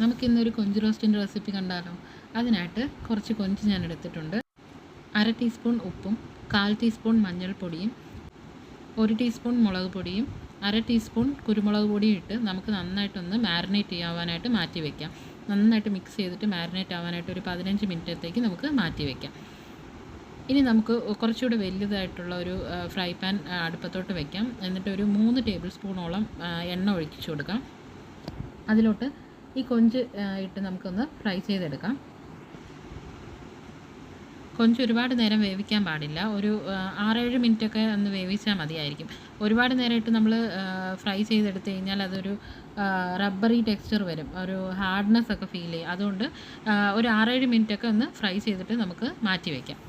നമുക്കിന്നൊരു കൊഞ്ച് റോസ്റ്റിന്റെ റെസിപ്പി കണ്ടാലോ? അതിനായിട്ട് കുറച്ച് കൊഞ്ച് ഞാൻ എടുത്തിട്ടുണ്ട് അര ടീസ്പൂൺ ഉപ്പും കാൽ ടീസ്പൂൺ മഞ്ഞൾപ്പൊടിയും ഒരു ടീസ്പൂൺ മുളക് പൊടിയും അര ടീസ്പൂൺ കുരുമുളക് പൊടിയും ഇട്ട് നമുക്ക് നന്നായിട്ടൊന്ന് മാരിനേറ്റ് ചെയ്യാവാനായിട്ട് മാറ്റി വയ്ക്കാം നന്നായിട്ട് മിക്സ് ചെയ്തിട്ട് മാരിനേറ്റ് ആവാനായിട്ട് ഒരു പതിനഞ്ച് മിനിറ്റത്തേക്ക് നമുക്ക് മാറ്റി വയ്ക്കാം ഇനി നമുക്ക് കുറച്ചുകൂടെ വലുതായിട്ടുള്ള ഒരു ഫ്രൈ പാൻ അടുപ്പത്തോട്ട് വയ്ക്കാം എന്നിട്ട് ഒരു മൂന്ന് ടേബിൾ സ്പൂണോളം എണ്ണ ഒഴിച്ചു കൊടുക്കാം. അതിലോട്ട് ഈ കൊഞ്ച് ഇട്ട് നമുക്കൊന്ന് ഫ്രൈ ചെയ്തെടുക്കാം. കൊഞ്ച് ഒരുപാട് നേരം വേവിക്കാൻ പാടില്ല. ഒരു ആറേഴ് മിനിറ്റൊക്കെ ഒന്ന് വേവിച്ചാൽ മതിയായിരിക്കും. ഒരുപാട് നേരം ഇട്ട് നമ്മൾ ഫ്രൈ ചെയ്തെടുത്ത് കഴിഞ്ഞാൽ അതൊരു റബ്ബറി ടെക്സ്ചർ വരും. ഒരു ഹാർഡ്നെസ് ഒക്കെ ഫീൽ ചെയ്യും. അതുകൊണ്ട് ഒരു ആറേഴ് മിനിറ്റൊക്കെ ഒന്ന് ഫ്രൈ ചെയ്തിട്ട് നമുക്ക് മാറ്റി വയ്ക്കാം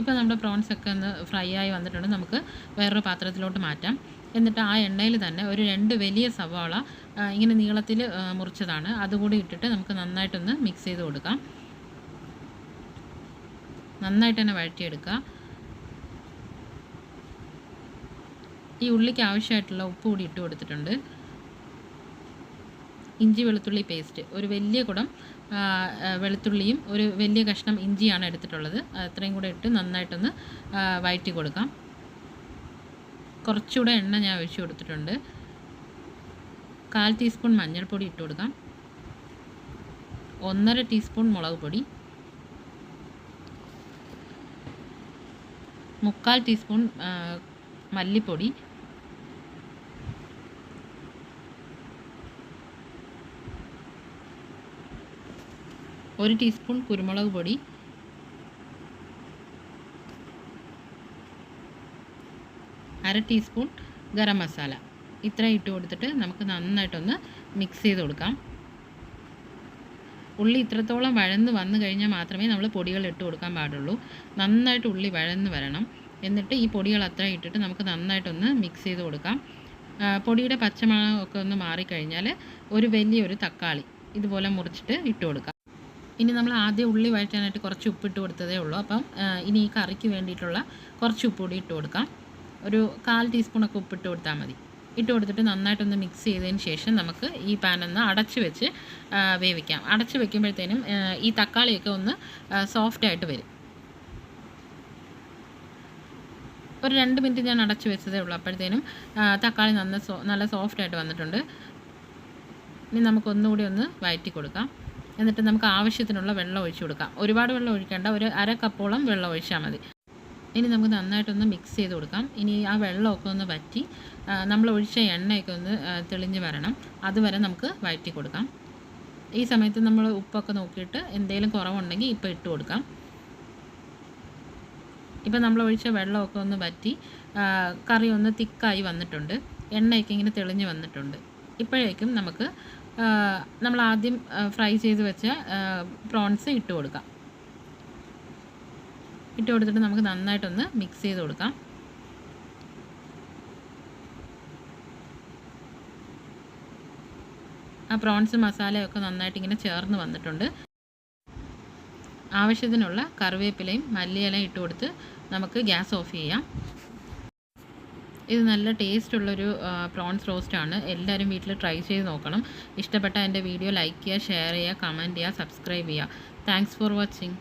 ഇപ്പോൾ നമ്മുടെ പ്രോൺസ് ഒക്കെ ഒന്ന് ഫ്രൈ ആയി വന്നിട്ടുണ്ട്. നമുക്ക് വേറൊരു പാത്രത്തിലോട്ട് മാറ്റാം. എന്നിട്ട് ആ എണ്ണയിൽ തന്നെ ഒരു രണ്ട് വലിയ സവാള ഇങ്ങനെ നീളത്തിൽ മുറിച്ചതാണ്. അതുകൂടി ഇട്ടിട്ട് നമുക്ക് നന്നായിട്ടൊന്ന് മിക്സ് ചെയ്ത് കൊടുക്കാം. നന്നായിട്ട് തന്നെ വഴറ്റിയെടുക്കുക. ഈ ഉള്ളിക്ക് ആവശ്യമായിട്ടുള്ള ഉപ്പ് കൂടി ഇട്ട് കൊടുത്തിട്ടുണ്ട്. ഇഞ്ചി വെളുത്തുള്ളി പേസ്റ്റ് ഒരു വലിയ കുടം വെളുത്തുള്ളിയും ഒരു വലിയ കഷ്ണം ഇഞ്ചിയാണ് എടുത്തിട്ടുള്ളത്. അത്രയും കൂടെ ഇട്ട് നന്നായിട്ടൊന്ന് വയറ്റി കൊടുക്കാം. കുറച്ചുകൂടെ എണ്ണ ഞാൻ ഒഴിച്ചു കൊടുത്തിട്ടുണ്ട്. കാൽ ടീസ്പൂൺ മഞ്ഞൾപ്പൊടി ഇട്ട് കൊടുക്കാം. ഒന്നര ടീസ്പൂൺ മുളക് പൊടി. മുക്കാൽ ടീസ്പൂൺ മല്ലിപ്പൊടി. ഒരു ടീസ്പൂൺ കുരുമുളക് പൊടി. അര ടീസ്പൂൺ ഗരം മസാല. ഇത്ര ഇട്ട് കൊടുത്തിട്ട് നമുക്ക് നന്നായിട്ടൊന്ന് മിക്സ് ചെയ്ത് കൊടുക്കാം. ഉള്ളി ഇത്രത്തോളം വഴന്ന് വന്നു കഴിഞ്ഞാൽ മാത്രമേ നമ്മൾ പൊടികൾ ഇട്ട് കൊടുക്കാൻ പാടുള്ളൂ. നന്നായിട്ട് ഉള്ളി വഴന്ന് വരണം. എന്നിട്ട് ഈ പൊടികൾ അത്ര ഇട്ടിട്ട് നമുക്ക് നന്നായിട്ടൊന്ന് മിക്സ് ചെയ്ത് കൊടുക്കാം. പൊടിയുടെ പച്ചമണം ഒക്കെ ഒന്ന് മാറിക്കഴിഞ്ഞാൽ ഒരു വലിയൊരു തക്കാളി ഇതുപോലെ മുറിച്ചിട്ട് ഇട്ട് കൊടുക്കാം. ഇനി നമ്മൾ ആദ്യം ഉള്ളി വഴറ്റാനായിട്ട് കുറച്ച് ഉപ്പിട്ട് കൊടുത്തതേ ഉള്ളൂ. അപ്പം ഇനി ഈ കറിക്ക് വേണ്ടിയിട്ടുള്ള കുറച്ച് ഉപ്പ് കൂടി ഇട്ട് കൊടുക്കാം. ഒരു കാൽ ടീസ്പൂണൊക്കെ ഉപ്പിട്ട് കൊടുത്താൽ മതി. ഇട്ട് കൊടുത്തിട്ട് നന്നായിട്ടൊന്ന് മിക്സ് ചെയ്തതിന് ശേഷം നമുക്ക് ഈ പാൻ ഒന്ന് അടച്ച് വെച്ച് വേവിക്കാം. അടച്ച് വെക്കുമ്പോഴത്തേനും ഈ തക്കാളിയൊക്കെ ഒന്ന് സോഫ്റ്റ് ആയിട്ട് വരും. ഒരു രണ്ട് മിനിറ്റ് ഞാൻ അടച്ച് വെച്ചതേ ഉള്ളൂ. അപ്പോഴത്തേനും തക്കാളി നന്ന സോ നല്ല സോഫ്റ്റ് ആയിട്ട് വന്നിട്ടുണ്ട്. ഇനി നമുക്കൊന്നുകൂടി ഒന്ന് വയറ്റി കൊടുക്കാം. എന്നിട്ട് നമുക്ക് ആവശ്യത്തിനുള്ള വെള്ളം ഒഴിച്ചു കൊടുക്കാം. ഒരുപാട് വെള്ളം ഒഴിക്കേണ്ട. ഒരു അര കപ്പോളം വെള്ളം ഒഴിച്ചാൽ മതി. ഇനി നമുക്ക് നന്നായിട്ടൊന്ന് മിക്സ് ചെയ്ത് കൊടുക്കാം. ഇനി ആ വെള്ളമൊക്കെ ഒന്ന് വറ്റി നമ്മൾ ഒഴിച്ച എണ്ണയൊക്കെ ഒന്ന് തെളിഞ്ഞ് വരണം. അതുവരെ നമുക്ക് വഴറ്റി കൊടുക്കാം. ഈ സമയത്ത് നമ്മൾ ഉപ്പൊക്കെ നോക്കിയിട്ട് എന്തെങ്കിലും കുറവുണ്ടെങ്കിൽ ഇപ്പോൾ ഇട്ട് കൊടുക്കാം. ഇപ്പം നമ്മൾ ഒഴിച്ച വെള്ളമൊക്കെ ഒന്ന് വറ്റി കറി ഒന്ന് തിക്കായി വന്നിട്ടുണ്ട്. എണ്ണയൊക്കെ ഇങ്ങനെ തെളിഞ്ഞ് വന്നിട്ടുണ്ട്. ഇപ്പോഴേക്കും നമുക്ക് നമ്മൾ ആദ്യം ഫ്രൈ ചെയ്ത് വെച്ച പ്രോൺസ് ഇട്ട് കൊടുക്കാം. ഇട്ട് കൊടുത്തിട്ട് നമുക്ക് നന്നായിട്ടൊന്ന് മിക്സ് ചെയ്ത് കൊടുക്കാം. ആ പ്രോൺസ് മസാലയൊക്കെ നന്നായിട്ട് ഇങ്ങനെ ചേർന്ന് വന്നിട്ടുണ്ട്. ആവശ്യത്തിനുള്ള കറിവേപ്പിലയും മല്ലിയിലയും ഇട്ട് കൊടുത്ത് നമുക്ക് ഗ്യാസ് ഓഫ് ചെയ്യാം. ഇത് നല്ല ടേസ്റ്റ് ഉള്ളൊരു പ്രോൺസ് റോസ്റ്റാണ് എല്ലാവരും വീട്ടിൽ ട്രൈ ചെയ്ത് നോക്കണം. ഇഷ്ടപ്പെട്ട എന്റെ വീഡിയോ ലൈക്ക് ചെയ്യുക ഷെയർ ചെയ്യുക കമന്റ് ചെയ്യുക സബ്സ്ക്രൈബ് ചെയ്യുക. Thanks for watching